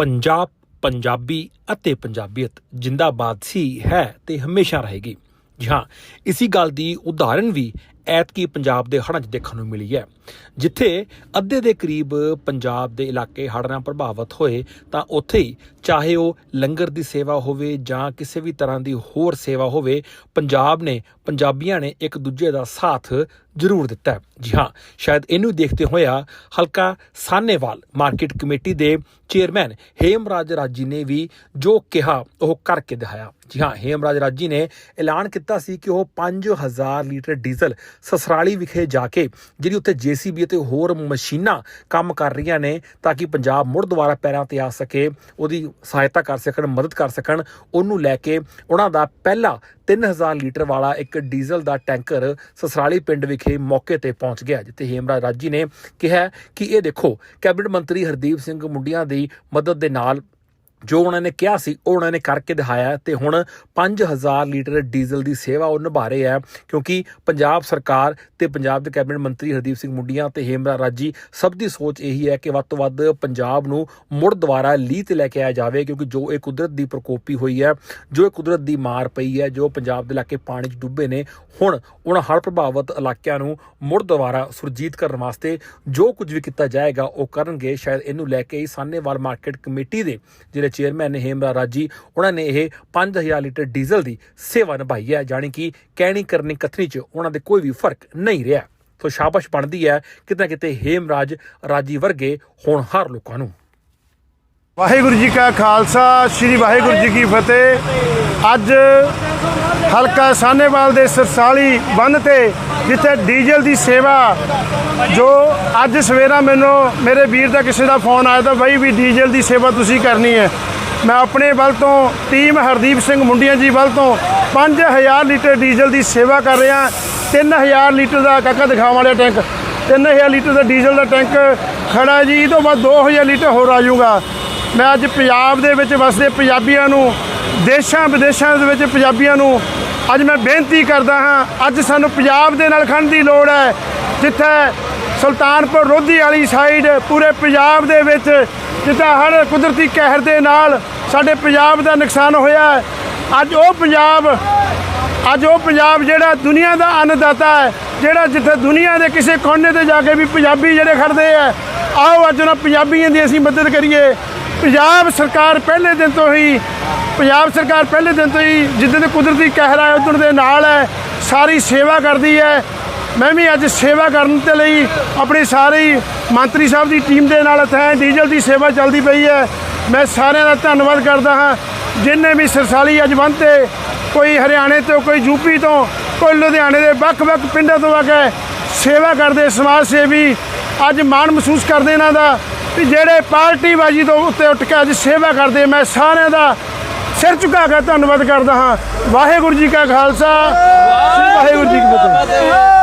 ਪੰਜਾਬ, ਪੰਜਾਬੀ ਅਤੇ ਪੰਜਾਬੀਅਤ ਜਿੰਦਾਬਾਦ ਸੀ, ਹੈ ਤੇ ਹਮੇਸ਼ਾ ਰਹੇਗੀ। ਜੀ ਹਾਂ, ਇਸੀ ਗੱਲ ਦੀ ਉਦਾਹਰਣ ਵੀ ਐਤਕੀ ਪੰਜਾਬ ਦੇ ਹੜ੍ਹਾਂ 'ਚ ਦੇਖਣ ਨੂੰ ਮਿਲੀ ਹੈ। ਜਿੱਥੇ ਅੱਧੇ ਦੇ ਕਰੀਬ ਪੰਜਾਬ ਦੇ ਇਲਾਕੇ ਹੜ੍ਹ ਨਾਲ ਪ੍ਰਭਾਵਿਤ ਹੋਏ, ਤਾਂ ਉੱਥੇ ਹੀ ਚਾਹੇ ਉਹ ਲੰਗਰ ਦੀ ਸੇਵਾ ਹੋਵੇ ਜਾਂ ਕਿਸੇ ਵੀ ਤਰ੍ਹਾਂ ਦੀ ਹੋਰ ਸੇਵਾ ਹੋਵੇ, ਪੰਜਾਬ ਨੇ ਪੰਜਾਬੀਆਂ ਨੇ ਇੱਕ ਦੂਜੇ ਦਾ ਸਾਥ ਜ਼ਰੂਰ ਦਿੱਤਾ ਹੈ। ਜੀ ਹਾਂ, ਸ਼ਾਇਦ ਇਹਨੂੰ ਦੇਖਦੇ ਹੋਇਆ ਹਲਕਾ ਸਾਨੇਵਾਲ ਮਾਰਕੀਟ ਕਮੇਟੀ ਦੇ ਚੇਅਰਮੈਨ ਹੇਮਰਾਜ ਰਾਜੀ ਨੇ ਵੀ ਜੋ ਕਿਹਾ, ਉਹ ਕਰਕੇ ਦਿਖਾਇਆ ਜੀ ਹਾਂ, ਹੇਮਰਾਜ ਰਾਜੀ ਨੇ ਐਲਾਨ ਕੀਤਾ ਸੀ ਕਿ ਉਹ 5000 ਲੀਟਰ ਡੀਜ਼ਲ ਸਸਰਾਲੀ ਵਿਖੇ ਜਾ ਕੇ ਜਿਹੜੀ ਉੱਥੇ ਜੀਸੀਬੀ ਅਤੇ ਹੋਰ ਮਸ਼ੀਨਾਂ ਕੰਮ ਕਰ ਰਹੀਆਂ ਨੇ, ਤਾਂ ਕਿ ਪੰਜਾਬ ਮੁੜ ਦੁਬਾਰਾ ਪੈਰਾਂ ਤੇ ਆ ਸਕੇ, ਉਹਦੀ ਸਹਾਇਤਾ ਕਰ ਸਕਣ, ਮਦਦ ਕਰ ਸਕਣ, ਉਹਨੂੰ ਲੈ ਕੇ ਉਹਨਾਂ ਦਾ ਪਹਿਲਾ 3000 ਲੀਟਰ ਵਾਲਾ ਇੱਕ ਡੀਜ਼ਲ ਦਾ ਟੈਂਕਰ ਸਸਰਾਲੀ ਪਿੰਡ ਵਿਖੇ ਮੌਕੇ ਤੇ ਪਹੁੰਚ ਗਿਆ, ਜਿੱਥੇ ਹੇਮਰਾਜ ਰਾਜੀ ਨੇ ਕਿਹਾ ਕਿ ਇਹ ਦੇਖੋ, ਕੈਬਨਿਟ ਮੰਤਰੀ ਹਰਦੀਪ ਸਿੰਘ ਮੁੰਡੀਆਂ ਦੀ ਮਦਦ ਦੇ ਨਾਲ ਜੋ ਉਹਨਾਂ ਨੇ ਕਿਹਾ ਸੀ, ਉਹ ਉਹਨਾਂ ਨੇ ਕਰਕੇ ਦਿਖਾਇਆ ਤੇ ਹੁਣ 5000 ਲੀਟਰ ਡੀਜ਼ਲ ਦੀ ਸੇਵਾ ਉਹ ਨਿਭਾ ਰਹੇ ਆ ਕਿਉਂਕਿ ਪੰਜਾਬ ਸਰਕਾਰ ਤੇ ਪੰਜਾਬ ਦੇ ਕੈਬਨਿਟ ਮੰਤਰੀ ਹਰਦੀਪ ਸਿੰਘ ਮੁੰਡੀਆਂ ਤੇ ਹੇਮਰਾ ਰਾਜੀ ਸਭ ਦੀ ਸੋਚ ਇਹੀ ਹੈ ਕਿ ਵੱਧ ਤੋਂ ਵੱਧ ਪੰਜਾਬ ਨੂੰ ਮੁੜ ਦੁਬਾਰਾ ਲੀਹ ਤੇ ਲੈ ਕੇ ਆਇਆ ਜਾਵੇ, ਕਿਉਂਕਿ ਜੋ ਇਹ ਕੁਦਰਤ ਦੀ ਪ੍ਰਕੋਪੀ ਹੋਈ ਹੈ, ਜੋ ਇਹ ਕੁਦਰਤ ਦੀ ਮਾਰ ਪਈ ਹੈ, ਜੋ ਪੰਜਾਬ ਦੇ ਇਲਾਕੇ ਪਾਣੀ 'ਚ ਡੁੱਬੇ ਨੇ, ਹੁਣ ਉਹਨਾਂ ਹੜ੍ਹ ਪ੍ਰਭਾਵਿਤ ਇਲਾਕਿਆਂ ਨੂੰ ਮੁੜ ਦੁਬਾਰਾ ਸੁਰਜੀਤ ਕਰਨ ਵਾਸਤੇ ਜੋ ਕੁਝ ਵੀ ਕੀਤਾ ਜਾਏਗਾ ਉਹ ਕਰਨਗੇ, ਸ਼ਾਇਦ ਇਹਨੂੰ ਲੈ ਕੇ ਹੀ ਸਾਨੇਵਾਲ ਮਾਰਕੀਟ ਕਮੇਟੀ ਦੇ ਜਿਹੜੇ ਚੇਅਰਮੈਨ ਹੇਮਰਾ ਰਾਜੀ, ਉਹਨਾਂ ਨੇ ਇਹ 5000 ਲੀਟਰ ਡੀਜ਼ਲ ਦੀ ਸੇਵਾ ਨਿਭਾਈ ਹੈ, ਜਾਣੀ ਕਿ ਕਹਿਣੀ ਕਰਨੀ ਕਥਨੀ 'ਚ ਉਹਨਾਂ ਦੇ ਕੋਈ ਵੀ ਫ਼ਰਕ ਨਹੀਂ ਰਿਹਾ। ਸੋ ਸ਼ਾਬਾਸ਼ ਬਣਦੀ ਹੈ, ਕਿਤੇ ਨਾ ਕਿਤੇ ਹੇਮਰਾਜ ਰਾਜੀ ਵਰਗੇ ਹੋਣਹਾਰ ਲੋਕਾਂ ਨੂੰ। ਵਾਹਿਗੁਰੂ ਜੀ ਕਾ ਖਾਲਸਾ, ਸ੍ਰੀ ਵਾਹਿਗੁਰੂ ਜੀ ਕੀ ਫਤਿਹ। ਅੱਜ ਹਲਕਾ ਸਾਨੇਵਾਲ ਦੇ ਸਰਸਾਲੀ ਬੰਨ ਤੇ ਜਿੱਥੇ ਡੀਜ਼ਲ ਦੀ ਸੇਵਾ ਜੋ ਅੱਜ ਸਵੇਰਾ ਮੈਨੂੰ ਮੇਰੇ ਵੀਰ ਦਾ ਕਿਸੇ ਦਾ ਫੋਨ ਆਇਆ ਤਾਂ ਬਾਈ ਵੀ ਡੀਜ਼ਲ ਦੀ ਸੇਵਾ ਤੁਸੀਂ ਕਰਨੀ ਹੈ। ਮੈਂ ਆਪਣੇ ਵੱਲ ਤੋਂ ਟੀਮ ਹਰਦੀਪ ਸਿੰਘ ਮੁੰਡੀਆਂ ਜੀ ਵੱਲ ਤੋਂ 5000 ਲੀਟਰ ਡੀਜ਼ਲ ਦੀ ਸੇਵਾ ਕਰ ਰਿਹਾ। 3000 ਲੀਟਰ ਦਾ ਕਾਕਾ ਦਿਖਾਉਣ ਵਾਲਾ ਟੈਂਕ। 3000 ਲੀਟਰ ਦਾ ਡੀਜ਼ਲ ਦਾ ਟੈਂਕ ਖੜਾ ਜੀ। ਇਹ ਤੋਂ ਬਾਅਦ 2000 ਲੀਟਰ ਹੋਰ ਆ ਜਾਊਗਾ। ਮੈਂ ਅੱਜ ਪੰਜਾਬ ਦੇ ਵਿੱਚ ਵਸਦੇ ਪੰਜਾਬੀਆਂ ਨੂੰ ਦੇਸ਼ਾਂ ਵਿਦੇਸ਼ਾਂ ਦੇ ਵਿੱਚ ਪੰਜਾਬੀਆਂ ਨੂੰ ਅੱਜ ਮੈਂ ਬੇਨਤੀ ਕਰਦਾ ਹਾਂ, ਅੱਜ ਸਾਨੂੰ ਪੰਜਾਬ ਦੇ ਨਾਲ ਖੜਨ ਦੀ ਲੋੜ ਹੈ, ਜਿੱਥੇ ਸੁਲਤਾਨਪੁਰ ਲੋਧੀ ਵਾਲੀ ਸਾਈਡ ਪੂਰੇ ਪੰਜਾਬ ਦੇ ਵਿੱਚ, ਜਿੱਥੇ ਹਰ ਕੁਦਰਤੀ ਕਹਿਰ ਦੇ ਨਾਲ ਸਾਡੇ ਪੰਜਾਬ ਦਾ ਨੁਕਸਾਨ ਹੋਇਆ ਹੈ। ਅੱਜ ਉਹ ਪੰਜਾਬ, ਅੱਜ ਉਹ ਪੰਜਾਬ ਜਿਹੜਾ ਦੁਨੀਆ ਦਾ ਅੰਨਦਾਤਾ ਹੈ, ਜਿਹੜਾ ਜਿੱਥੇ ਦੁਨੀਆ ਦੇ ਕਿਸੇ ਕੋਨੇ ਤੇ ਜਾ ਕੇ ਵੀ ਪੰਜਾਬੀ ਜਿਹੜੇ ਖੜਦੇ ਆ ਆਓ ਅੱਜ ਉਹਨਾਂ ਪੰਜਾਬੀਆਂ ਦੀ ਅਸੀਂ ਮਦਦ ਕਰੀਏ। ਪੰਜਾਬ ਸਰਕਾਰ ਪਹਿਲੇ ਦਿਨ ਤੋਂ ਹੀ, ਪੰਜਾਬ ਸਰਕਾਰ ਪਹਿਲੇ ਦਿਨ ਤੋਂ ਹੀ ਜਿੱਦਾਂ ਦੇ ਕੁਦਰਤੀ ਕਹਿਰ ਆਏ ਉਦੋਂ ਦੇ ਨਾਲ ਹੈ, ਸਾਰੀ ਸੇਵਾ ਕਰਦੀ ਹੈ। ਮੈਂ ਵੀ ਅੱਜ ਸੇਵਾ ਕਰਨ ਦੇ ਲਈ ਆਪਣੀ ਸਾਰੀ ਮੰਤਰੀ ਸਾਹਿਬ ਦੀ ਟੀਮ ਦੇ ਨਾਲ ਇੱਥੇ ਡੀਜ਼ਲ ਦੀ ਸੇਵਾ ਚੱਲਦੀ ਪਈ ਹੈ। ਮੈਂ ਸਾਰਿਆਂ ਦਾ ਧੰਨਵਾਦ ਕਰਦਾ ਹਾਂ। ਜਿਨ੍ਹਾਂ ਵੀ ਸਰਸਾਲੀ ਅੱਜ ਬੰਨ੍ਹ ਤੇ, ਕੋਈ ਹਰਿਆਣੇ ਤੋਂ, ਕੋਈ ਯੂਪੀ ਤੋਂ, ਕੋਈ ਲੁਧਿਆਣੇ ਦੇ ਵੱਖ-ਵੱਖ ਪਿੰਡਾਂ ਤੋਂ ਆ ਕੇ ਸੇਵਾ ਕਰਦੇ, ਸਮਾਜ ਸੇਵੀ, ਅੱਜ ਮਾਣ ਮਹਿਸੂਸ ਕਰਦੇ ਇਹਨਾਂ ਦਾ। ਵੀ ਜਿਹੜੇ ਪਾਰਟੀਬਾਜ਼ੀ ਤੋਂ ਉੱਤੇ ਉੱਠ ਕੇ ਅੱਜ ਸੇਵਾ ਕਰਦੇ ਮੈਂ ਸਾਰਿਆਂ ਦਾ ਸਿਰ ਝੁਕਾ ਕੇ ਧੰਨਵਾਦ ਕਰਦਾ ਹਾਂ। ਵਾਹਿਗੁਰੂ ਜੀ ਕਾ ਖਾਲਸਾ। ਵਾਹਿਗੁਰੂ ਜੀ ਕੀ ਫਤਿਹ।